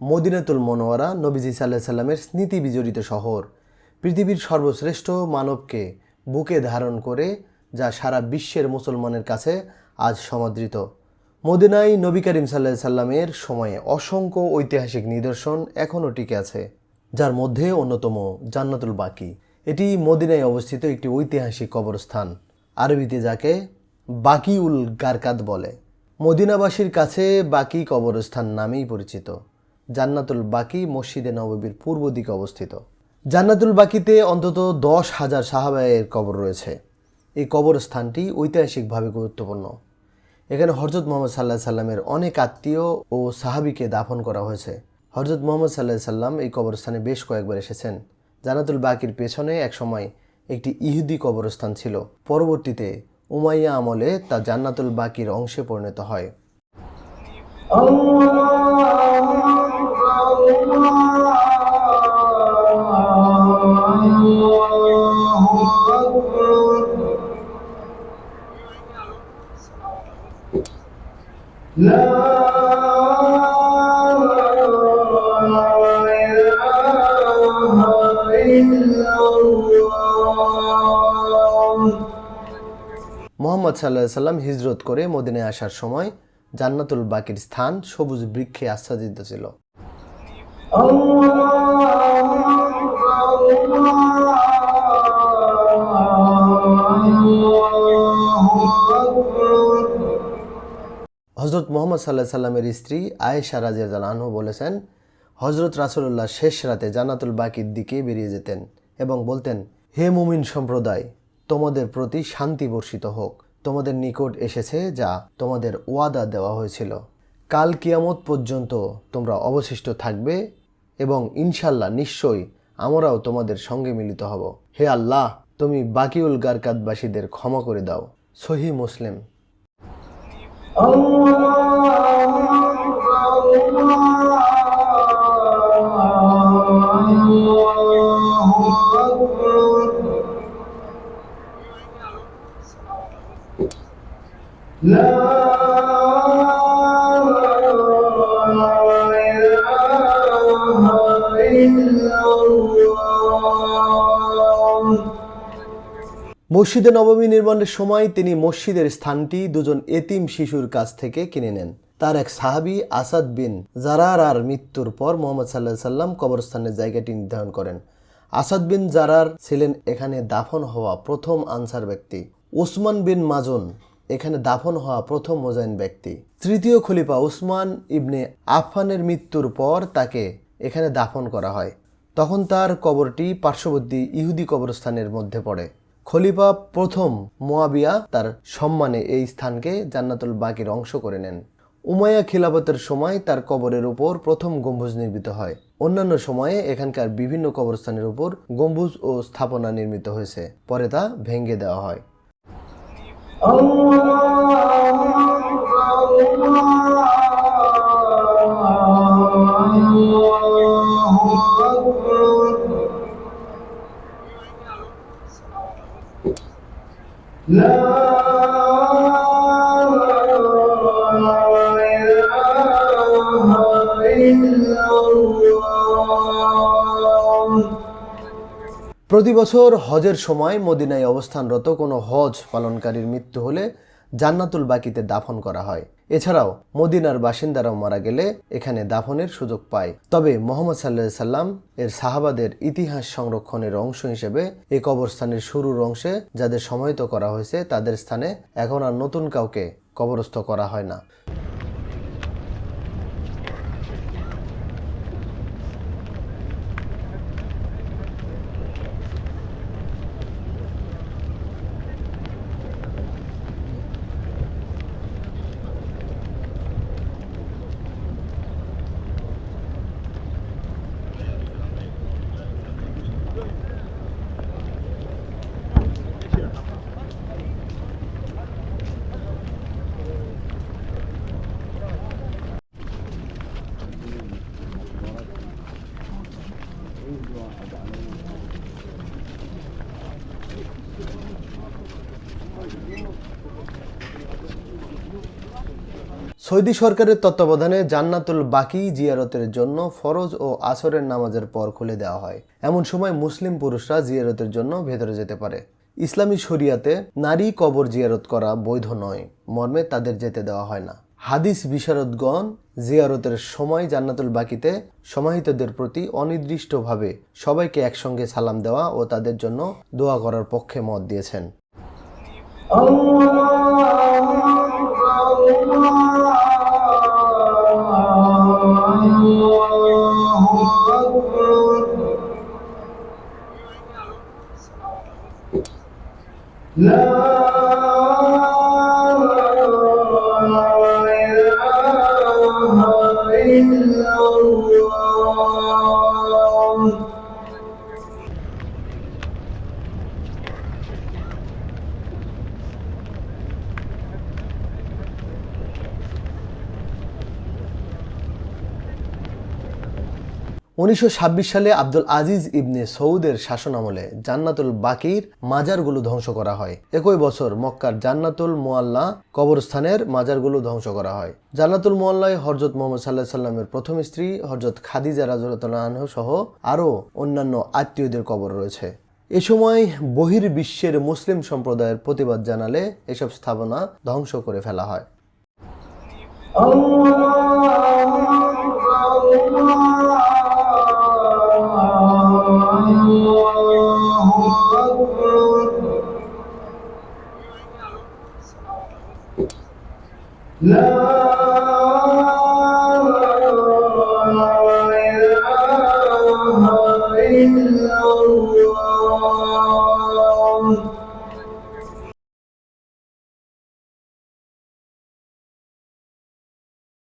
মদিনাতুল মনোয়ারা নবীজি সাল্লাহ সাল্লামের স্মৃতি বিজড়িত শহর। পৃথিবীর সর্বশ্রেষ্ঠ মানবকে বুকে ধারণ করে যা সারা বিশ্বের মুসলমানের কাছে আজ সমাদৃত। মদিনায় নবী করিম সাল্লাহ সাল্লামের সময়ে অসংখ্য ঐতিহাসিক নিদর্শন এখনও টিকে আছে, যার মধ্যে অন্যতম জান্নাতুল বাকি। এটি মদিনায় অবস্থিত একটি ঐতিহাসিক কবরস্থান, আরবিতে যাকে বাকি উল গারকাদ বলে। মদিনাবাসীর কাছে বাকি কবরস্থান নামেই পরিচিত। জান্নাতুল বাকি মসজিদে নববীর পূর্ব দিকে অবস্থিত। জান্নাতুল বাকিতে অন্তত দশ হাজার সাহাবায়ের কবর রয়েছে। এই কবরস্থানটি ঐতিহাসিকভাবে গুরুত্বপূর্ণ। এখানে হরজত মোহাম্মদ সাল্লাহ সাল্লামের অনেক আত্মীয় ও সাহাবিকে দাফন করা হয়েছে। হরজত মোহাম্মদ সাল্লাহ সাল্লাম এই কবরস্থানে বেশ কয়েকবার এসেছেন। জানাতুল বাকির পেছনে একসময় একটি ইহুদি কবরস্থান ছিল। পরবর্তীতে উমাইয়া আমলে তা জান্নাতুল বাকির অংশে পরিণত হয়। মোহাম্মদ সাল্লাহ সাল্লাম হিজরত করে মদিনে আসার সময় জান্নাতুল বাকির স্থান সবুজ বৃক্ষে আচ্ছাদিত ছিল। মোহাম্মদ সাল্লাহ সাল্লামের স্ত্রী আয়েশা রাজিয়াল আনহু বলেছেন হজরত রাসুল্লাহ শেষ রাতে জান্নাতুল বাকির দিকে বেরিয়ে যেতেন এবং বলতেন, হে মুমিন সম্প্রদায়, তোমাদের প্রতি শান্তি বর্ষিত হোক। তোমাদের নিকট এসেছে যা তোমাদের ওয়াদা দেওয়া হয়েছিল। কাল কিয়ামত পর্যন্ত তোমরা অবশিষ্ট থাকবে এবং ইনশাল্লাহ নিশ্চয়ই আমরাও তোমাদের সঙ্গে মিলিত হব। হে আল্লাহ, তুমি বাকিউল গারকাতবাসীদের ক্ষমা করে দাও। সহি মুসলিম। মসজিদে নবমী নির্মাণের সময় তিনি মসজিদের স্থানটি দুজন এতিম শিশুর কাছ থেকে কিনে নেন। তার এক সাহাবি আসাদ বিন জারার আর মৃত্যুর পর মোহাম্মদ সাল্লাহ সাল্লাম কবরস্থানের জায়গাটি নির্ধারণ করেন। আসাদ বিন জারার ছিলেন এখানে দাফন হওয়া প্রথম আনসার ব্যক্তি। ওসমান বিন মাজুন, এখানে দাফন হওয়া প্রথম মোজাইন ব্যক্তি। তৃতীয় খলিফা উসমান ইবনে আফফানের মৃত্যুর পর তাকে এখানে দাফন করা হয়। তখন তার কবরটি পার্শ্ববর্তী ইহুদি কবরস্থানের মধ্যে পড়ে। খলিফা প্রথম মোয়াবিয়া তার সম্মানে এই স্থানকে জান্নাতুল বাকির অংশ করে নেন। উমাইয়া খিলাফতের সময় তার কবরের উপর প্রথম গম্বুজ নির্মিত হয়। অন্যান্য সময়ে এখানকার বিভিন্ন কবরস্থানের উপর গম্বুজ ও স্থাপনা নির্মিত হয়েছে। পরে তা ভেঙে দেওয়া হয়। Love. প্রতি বছর হজের সময় মদিনায় অবস্থানরত কোনো হজ পালনকারীর মৃত্যু হলে জান্নাতুল বাকিতে দাফন করা হয়। এছাড়াও মদিনার বাসিন্দারাও মারা গেলে এখানে দাফনের সুযোগ পায়। তবে মোহাম্মদ সাল্লাহ সাল্লাম এর সাহাবাদের ইতিহাস সংরক্ষণের অংশ হিসেবে এ কবরস্থানের শুরুর অংশে যাদের সমাহিত করা হয়েছে, তাদের স্থানে এখন আর নতুন কাউকে কবরস্থ করা হয় না। সৌদি সরকারের তত্ত্বাবধানে জান্নাতুল বাকি জিয়ারতের জন্য ফরজ ও আসরের নামাজের পর খুলে দেওয়া হয়। এমন সময় মুসলিম পুরুষরা জিয়ারতের জন্য ভেতরে যেতে পারে। ইসলামী শরিয়াতে নারী কবর জিয়ারত করা বৈধ নয়। মর্মে তাদের যেতে দেওয়া হয় না। হাদিস বিশারদগণ জিয়ারতের সময় জান্নাতুল বাকিতে সমাহিতদের প্রতি অনির্দিষ্টভাবে সবাইকে একসঙ্গে সালাম দেওয়া ও তাদের জন্য দোয়া করার পক্ষে মত দিয়েছেন। উনিশশো ছাব্বিশ সালে আব্দুল আজিজ ইবনে সৌদের শাসনামলে জান্নাতুল বাকির মাজারগুলো ধ্বংস করা হয়। একই বছর মক্কার জান্নাতুল মোয়াল্লা কবরস্থানের মাজারগুলো ধ্বংস করা হয়। জান্নাতুল মোয়াল্লায় হরজত মোহাম্মদ সাল্লাহ সাল্লামের প্রথম স্ত্রী হরজত খাদিজা রাজরতনাহ সহ আরও অন্যান্য আত্মীয়দের কবর রয়েছে। এ সময় বহির বিশ্বের মুসলিম সম্প্রদায়ের প্রতিবাদ জানালে এসব স্থাপনা ধ্বংস করে ফেলা হয়। لا إله إلا